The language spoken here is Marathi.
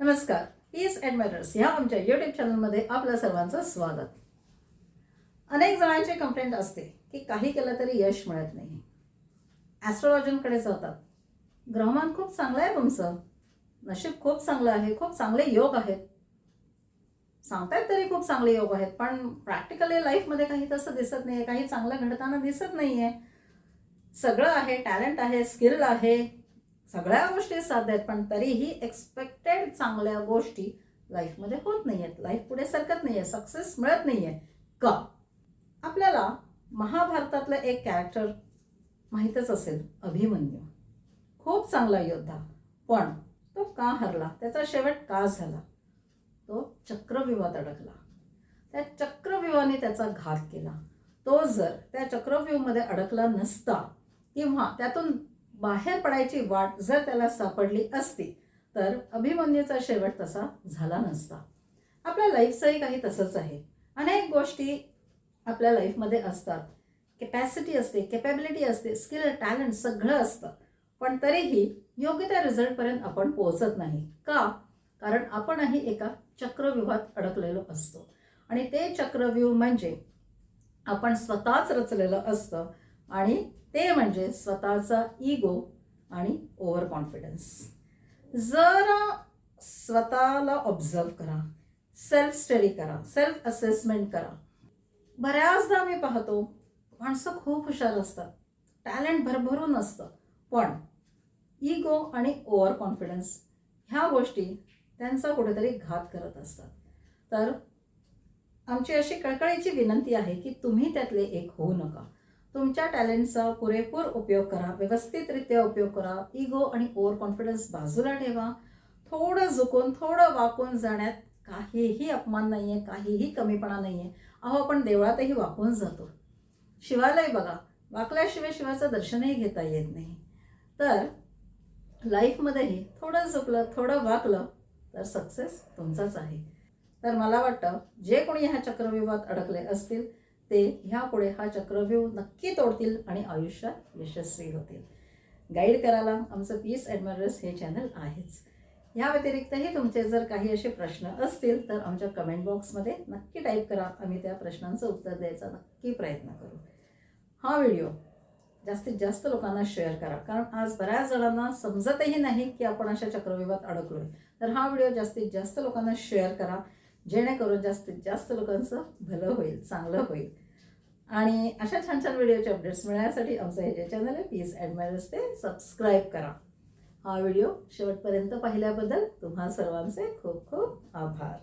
नमस्कार. पीस अँड मॅटर्स ह्या आमच्या यूट्यूब चॅनलमध्ये आपल्या सर्वांचं स्वागत. अनेक जणांची कंप्लेंट असते की काही केलं तरी यश मिळत नाही. ॲस्ट्रॉलॉजींकडे जातात. ग्रहमान खूप चांगलं आहे तुमचं. नशीब खूप चांगलं आहे खूप चांगले योग आहेत. सांगतायत तरी खूप चांगले योग आहेत पण प्रॅक्टिकली लाईफमध्ये काही तसं दिसत नाही आहे काही चांगलं घडताना दिसत नाही आहे सगळं आहे टॅलेंट आहे स्किल आहे. सगळ्या गोष्टी साध्य आहेत पण तरीही एक्सपेक्टेड चांगल्या गोष्टी लाईफमध्ये होत नाही आहेत लाईफ पुढे सरकत नाही आहे सक्सेस मिळत नाही आहे का? आपल्याला महाभारतातलं एक कॅरेक्टर माहीतच असेल अभिमन्यू. खूप चांगला योद्धा पण तो का हरला? त्याचा शेवट का झाला? तो चक्रव्यूहात अडकला. त्या चक्रव्यूहाने त्याचा घात केला. तो जर त्या चक्रव्यूहमध्ये अडकला नसता किंवा त्यातून बाहेर पडायची वाट जर त्याला सापडली असती तर अभिमन्यूचा शेवट तसा झाला नसता. आपल्या लाईफचंही काही तसंच आहे. अनेक गोष्टी आपल्या लाईफमध्ये असतात. कॅपॅसिटी असते कॅपॅबिलिटी असते स्किल टॅलेंट सगळं असतं. पण तरीही योग्य त्या रिझल्टपर्यंत आपण पोहोचत नाही. का? कारण आपणही एका चक्रव्यूहात अडकलेलो असतो. आणि ते चक्रव्यूह म्हणजे आपण स्वतःच रचलेलं असतं आणि ते म्हणजे स्वतःचा इगो आणि ओव्हर कॉन्फिडन्स जर स्वतःला ऑब्झर्व करा सेल्फ स्टडी करा सेल्फ असेसमेंट करा. बऱ्याचदा आम्ही पाहतो माणसं खूप हुशार असतात टॅलेंट भरभरून असतं पण इगो आणि ओव्हर कॉन्फिडन्स ह्या गोष्टी त्यांचा कुठेतरी घात करत असतात. तर आमची अशी कळकळीची विनंती आहे की तुम्ही त्यातले एक होऊ नका. तुमच्या टॅलेंटचा पुरेपूर उपयोग करा व्यवस्थितरित्या उपयोग करा इगो आणि ओव्हर कॉन्फिडन्स बाजूला ठेवा. थोडं झुकून थोडं वाकून जाण्यात काहीही अपमान नाही आहे काहीही कमीपणा नाही आहे अहो आपण देवळातही वाकून जातो. शिवालाही बघा वाकल्याशिवाय शिवाचं दर्शनही घेता येत नाही. तर लाईफमध्येही थोडं झुकलं थोडं वाकलं तर सक्सेस तुमचाच आहे. तर मला वाटतं जे कोणी ह्या चक्रव्यूहात अडकले असतील ते ह्यापुढे हा चक्रव्यूह नक्की तोडतील आणि आयुष्यात यशस्वी होतील. गाईड करायला आमचं पीस ॲडमरस हे चॅनल आहेच. या व्यतिरिक्तही तुमचे जर काही असे प्रश्न असतील तर आमच्या कमेंट बॉक्समध्ये नक्की टाईप करा. आम्ही त्या प्रश्नांचं उत्तर द्यायचा नक्की प्रयत्न करू. हा व्हिडिओ जास्तीत जास्त लोकांना शेअर करा. कारण आज बऱ्याच जणांना समजतही नाही की आपण अशा चक्रव्यूहात अडकलोय. तर हा व्हिडिओ जास्तीत जास्त लोकांना शेअर करा. जेणेकरून जास्तीत जास्त लोकांचं भलं होईल चांगलं होईल. आणि अशा छान छान व्हिडिओचे अपडेट्स मिळण्यासाठी आमचं हे जे चॅनल आहे प्लीज ॲडमायर्स ते सबस्क्राईब करा. हा व्हिडिओ शेवटपर्यंत पाहिल्याबद्दल तुम्हा सर्वांचे खूप खूप आभार.